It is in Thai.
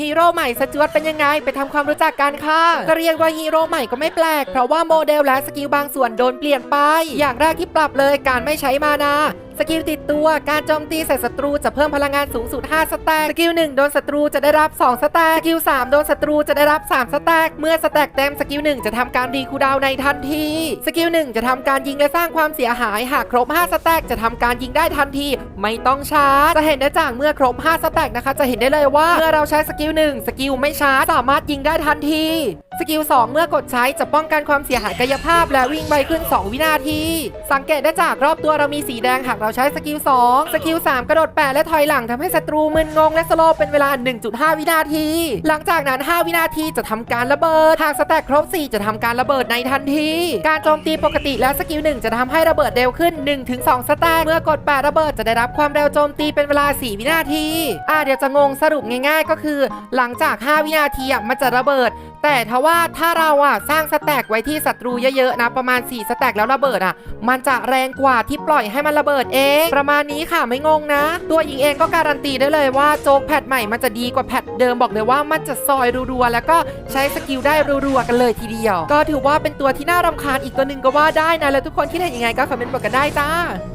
ฮีโร่ใหม่สจวตเป็นยังไง ไปทำความรู้จักกันค่ะก็เรียกว่าฮีโร่ใหม่ก็ไม่แปลก เพราะว่าโมเดลและสกิลบางส่วนโดนเปลี่ยนไป อย่างแรกที่ปรับเลยการไม่ใช้มานา สกิลติดตัวการโจมตีใส่ศัตรูจะเพิ่มพลังงานสูงสุด 5 สแต็กสกิล1โดนศัตรูจะได้รับ 2 สแต็กสกิล3โดนศัตรูจะได้รับ 3 สแต็กเมื่อสแต็กเต็มสกิล1จะทำการรีคูดาวในทันที สกิล1จะทำการยิงและสร้างความเสียหายหากครบ 5 สแต็กจะทำการยิงได้ทันที ไม่ต้องชาร์จจะเห็นได้จากเมื่อครบ 5 สแต็กนะคะ จะเห็นได้เลยว่าเมื่อเราใช้สกิล1สกิลไม่ชาร์จสามารถยิงได้ทันที สกิล 2 เมื่อกดใช้จะป้องกันความเสียหายกายภาพ และวิ่งไวขึ้น 2 วินาที สังเกตได้จากรอบตัวเรามีสีแดงหากเราใช้สกิล 2 สกิล 3 กระโดดแปะและถอยหลังทำให้ศัตรูมึนงงและสโลว์เป็นเวลา 1.5 วินาที หลังจากนั้น 5 วินาทีจะทำการระเบิด หากสแต็กครบ 4 จะทำการระเบิดในทันที การโจมตีปกติและสกิล 1 จะทำให้ระเบิดเร็วขึ้น 1-2 สแต็กเมื่อกดแปะระเบิดจะได้รับความเร็วโจมตีเป็นเวลา 4 วินาที อ่าเดี๋ยวจะงงสรุปง่าย ๆ ก็คือ หลังจาก 5 วินาทีมันจะระเบิด แต่ถ้าว่าถ้าเราอะสร้างสแต็กไว้ที่ศัตรูเยอะๆนะประมาณ 4 สแต็กแล้วระเบิดอะ มันจะแรงกว่าที่ปล่อยให้มันระเบิดเอง ประมาณนี้ค่ะไม่งงนะ ตัวหญิงเองก็การันตีได้เลยว่าโจ๊กแพทใหม่มันจะดีกว่าแพทเดิมบอกเลยว่ามันจะซอยรัวๆแล้วก็ใช้สกิลได้รัวๆกันเลยทีเดียว ก็ถือว่าเป็นตัวที่น่ารำคาญอีกตัวหนึ่งก็ว่าได้นะแล้วทุกคนคิดเห็นยังไงก็คอมเมนต์บอกกันได้จ้า